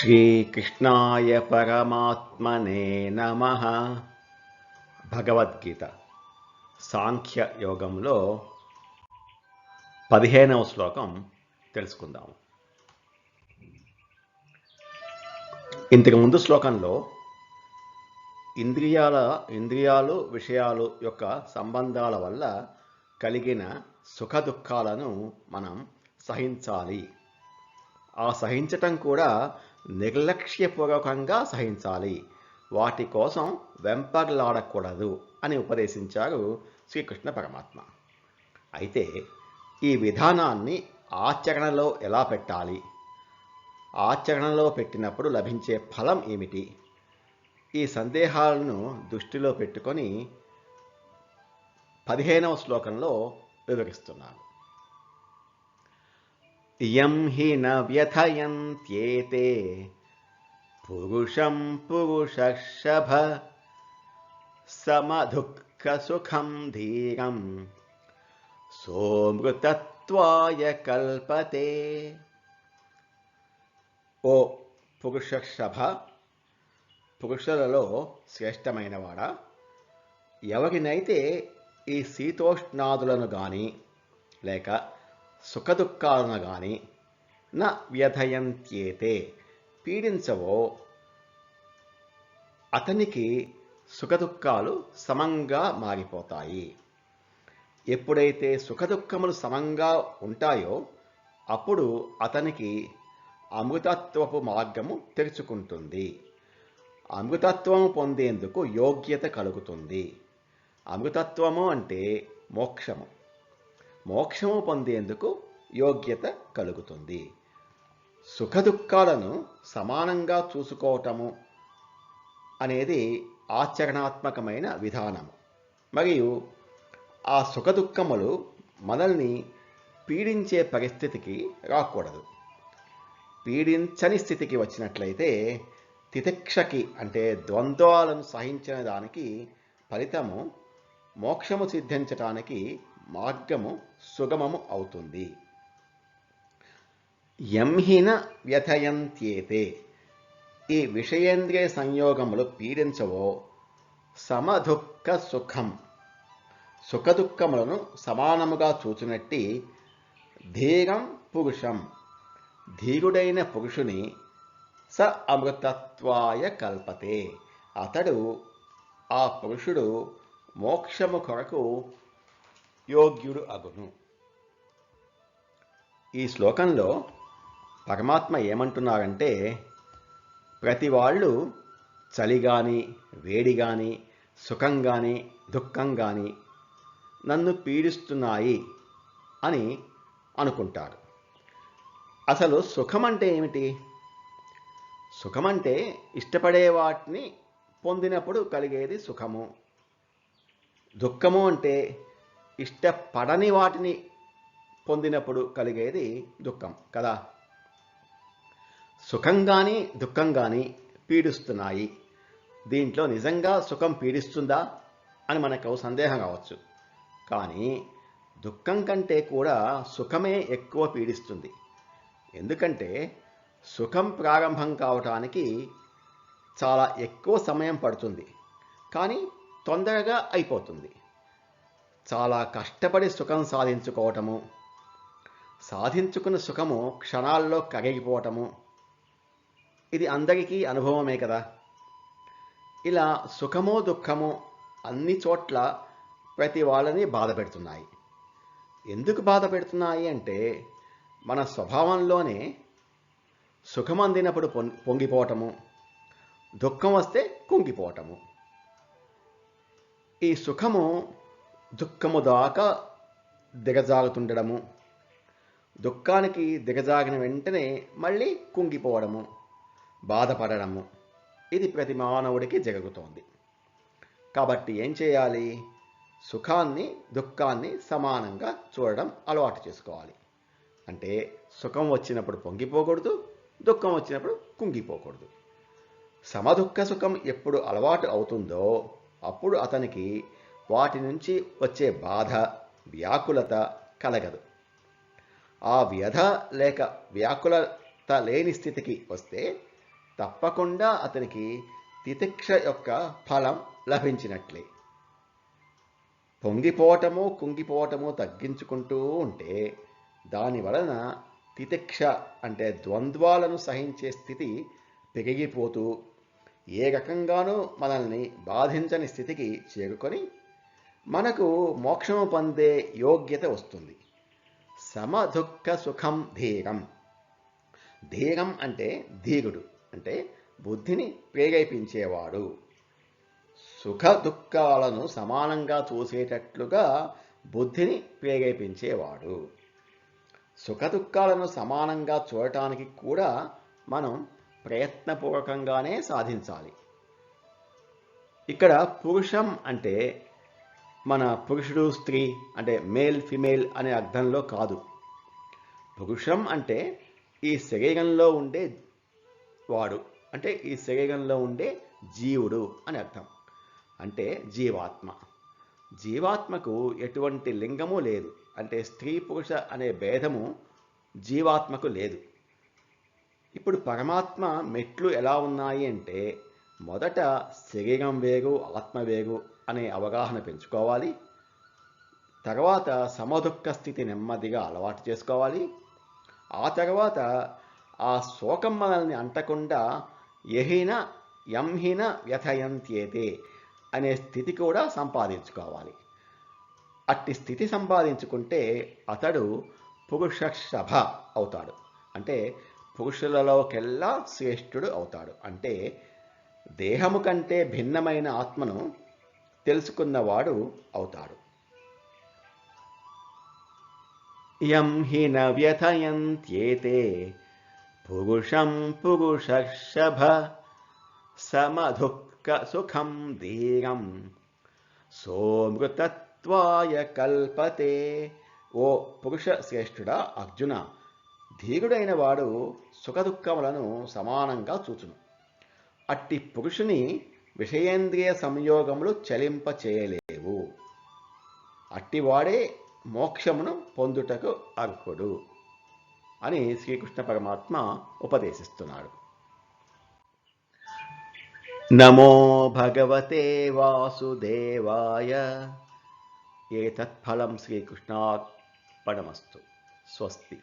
శ్రీకృష్ణాయ పరమాత్మనే నమ. భగవద్గీత. సాంఖ్య యోగంలో పదిహేనవ శ్లోకం తెలుసుకుందాము ఇంతకు ముందు శ్లోకంలో ఇంద్రియాల ఇంద్రియాలు విషయాలు యొక్క సంబంధాల వల్ల కలిగిన సుఖ దుఃఖాలను మనం సహించాలి. ఆ సహించటం కూడా నిర్లక్ష్యపూర్వకంగా సహించాలి. వాటి కోసం వెంపర్లాడకూడదు అని ఉపదేశించారు శ్రీకృష్ణ పరమాత్మ. అయితే ఈ విధానాన్ని ఆచరణలో ఎలా పెట్టాలి? ఆచరణలో పెట్టినప్పుడు లభించే ఫలం ఏమిటి? ఈ సందేహాలను దృష్టిలో పెట్టుకొని పదిహేనవ శ్లోకంలో వివరిస్తున్నాను. ఇయం హి న వ్యథయంత్యేతే పురుషం పురుషర్షభ సమదుఃఖసుఖం ధీరం సోమృతత్వాయ కల్పతే ఓ పురుషర్షభ పురుషులలో శ్రేష్టమైనవాడా ఎవరినైతే ఈ శీతోష్ణాదులను కానీ లేక సుఖదుఖాలను కానీ నా వ్యధయంత్యేతే. పీడించవో అతనికి సుఖదుఖాలు సమంగా మారిపోతాయి. ఎప్పుడైతే సుఖదుఖములు సమంగా ఉంటాయో అప్పుడు అతనికి అమృతత్వపు మార్గము తెరుచుకుంటుంది. అమృతత్వము పొందేందుకు యోగ్యత కలుగుతుంది. అమృతత్వము అంటే మోక్షము. మోక్షము పొందేందుకు యోగ్యత కలుగుతుంది. సుఖదుఖాలను సమానంగా చూసుకోవటము అనేది ఆచరణాత్మకమైన విధానము. మరియు ఆ సుఖదుఖములు మనల్ని పీడించే పరిస్థితికి రాకూడదు. పీడించని స్థితికి వచ్చినట్లయితే తితిక్షకి అంటే ద్వంద్వాలను సహించిన దానికి ఫలితము మోక్షము సిద్ధించటానికి మార్గము సుగమము అవుతుంది. ఎంహిన వ్యథయంత్యేతే. ఈ విషయేంద్రియ సంయోగములు పీడించవో సమదుఃఖ సుఖం. సుఖదుఖములను సమానముగా చూచినట్టి ధీరం పురుషం. ధీరుడైన పురుషుని స అమృతత్వాయ కల్పతే. అతడు ఆ పురుషుడు మోక్షము కొరకు యోగ్యుడు అగును. ఈ శ్లోకంలో పరమాత్మ ఏమంటున్నారంటే ప్రతి వాళ్ళు చలి కానీ వేడి కానీ సుఖం కానీ దుఃఖం కానీ నన్ను పీడిస్తున్నాయి అని అనుకుంటారు. అసలు సుఖం అంటే ఏమిటి? సుఖం అంటే ఇష్టపడే వాటిని పొందినప్పుడు కలిగేది సుఖము. దుఃఖము అంటే ఇష్టపడని వాటిని పొందినప్పుడు కలిగేది దుఃఖం కదా? సుఖం కానీ దుఃఖం కానీ పీడిస్తున్నాయి. దీంట్లో నిజంగా సుఖం పీడిస్తుందా అని మనకు సందేహం కావచ్చు. కానీ దుఃఖం కంటే కూడా సుఖమే ఎక్కువ పీడిస్తుంది. ఎందుకంటే సుఖం ప్రారంభం కావటానికి చాలా ఎక్కువ సమయం పడుతుంది. కానీ తొందరగా అయిపోతుంది. చాలా కష్టపడి సుఖం సాధించుకోవటము. సాధించుకున్న సుఖము క్షణాల్లో కరిగిపోవటము. ఇది అందరికీ అనుభవమే కదా. ఇలా సుఖమో దుఃఖమో అన్ని చోట్ల ప్రతి వాళ్ళని బాధ పెడుతున్నాయి. ఎందుకు బాధ పెడుతున్నాయి అంటే మన స్వభావంలోనే సుఖం అందినప్పుడు పొంగిపోవటము. దుఃఖం వస్తే కుంగిపోవటము. ఈ సుఖము దుఃఖము దాకా దిగజాగుతుండడము దుఃఖానికి దిగజాగిన వెంటనే మళ్ళీ కుంగిపోవడము బాధపడడము. ఇది ప్రతి మానవుడికి జరుగుతోంది. కాబట్టి ఏం చేయాలి? సుఖాన్ని దుఃఖాన్ని సమానంగా చూడడం అలవాటు చేసుకోవాలి. అంటే సుఖం వచ్చినప్పుడు పొంగిపోకూడదు దుఃఖం వచ్చినప్పుడు కుంగిపోకూడదు. సమదుఃఖ సుఖం ఎప్పుడు అలవాటు అవుతుందో అప్పుడు అతనికి వాటి నుంచి వచ్చే బాధ వ్యాకులత కలగదు. ఆ వ్యధ లేక వ్యాకులత లేని స్థితికి వస్తే తప్పకుండా అతనికి తితిక్ష యొక్క ఫలం లభించినట్లే. పొంగిపోవటము కుంగిపోవటము తగ్గించుకుంటూ ఉంటే దాని వలన తితిక్ష అంటే ద్వంద్వాలను సహించే స్థితి పెరిగిపోతూ ఏ రకంగానూ మనల్ని బాధించని స్థితికి చేరుకొని మనకు మోక్షము పొందే యోగ్యత వస్తుంది. సమదుఃఖ సుఖం ధీరం. ధీరం అంటే ధీరుడు అంటే బుద్ధిని ప్రేరేపించేవాడు. సుఖ దుఃఖాలను సమానంగా చూసేటట్లుగా బుద్ధిని ప్రేరేపించేవాడు. సుఖ దుఃఖాలను సమానంగా చూడటానికి కూడా మనం ప్రయత్నపూర్వకంగానే సాధించాలి. ఇక్కడ పురుషం అంటే మన పురుషుడు స్త్రీ అంటే మేల్ ఫిమేల్ అనే అర్థంలో కాదు. పురుషం అంటే ఈ శరీరంలో ఉండే వాడు అంటే ఈ శరీరంలో ఉండే జీవుడు అని అర్థం. అంటే జీవాత్మ. జీవాత్మకు ఎటువంటి లింగము లేదు. అంటే స్త్రీ పురుష అనే భేదము జీవాత్మకు లేదు. ఇప్పుడు పరమాత్మ మెట్లు ఎలా ఉన్నాయి అంటే మొదట శరీరం వేరు ఆత్మ వేరు అనే అవగాహన పెంచుకోవాలి. తర్వాత సమదుఃఖ స్థితి నెమ్మదిగా అలవాటు చేసుకోవాలి. ఆ తర్వాత ఆ శోకం మనల్ని అంటకుండా ఎహిన ఎంహిన వ్యథయంత్యేతే అనే స్థితి కూడా సంపాదించుకోవాలి. అట్టి స్థితి సంపాదించుకుంటే అతడు పురుషభ అవుతాడు. అంటే పురుషులలోకెల్లా శ్రేష్ఠుడు అవుతాడు. అంటే దేహము కంటే భిన్నమైన ఆత్మను తెలుసుకున్నవాడు అవుతాడు. యం హి న వ్యథయంత్యేతే పురుషం పురుషశభ సమధుఃఖ సుఖం ధీరం సోమృతత్వాయ కల్పతే. ఓ పురుష శ్రేష్ఠుడా అర్జున ధీరుడైన వాడు సుఖదుఖములను సమానంగా చూచును. అట్టి పురుషుని విషయేంద్రియ సంయోగములు చలింప చేయలేవు అట్టివాడే మోక్షమును పొందుటకు అర్హుడు అని శ్రీకృష్ణ పరమాత్మ ఉపదేశిస్తున్నాడు. నమో భగవతే వాసుదేవాయ. ఏతత్ఫలం శ్రీకృష్ణార్పణమస్తు. స్వస్తి.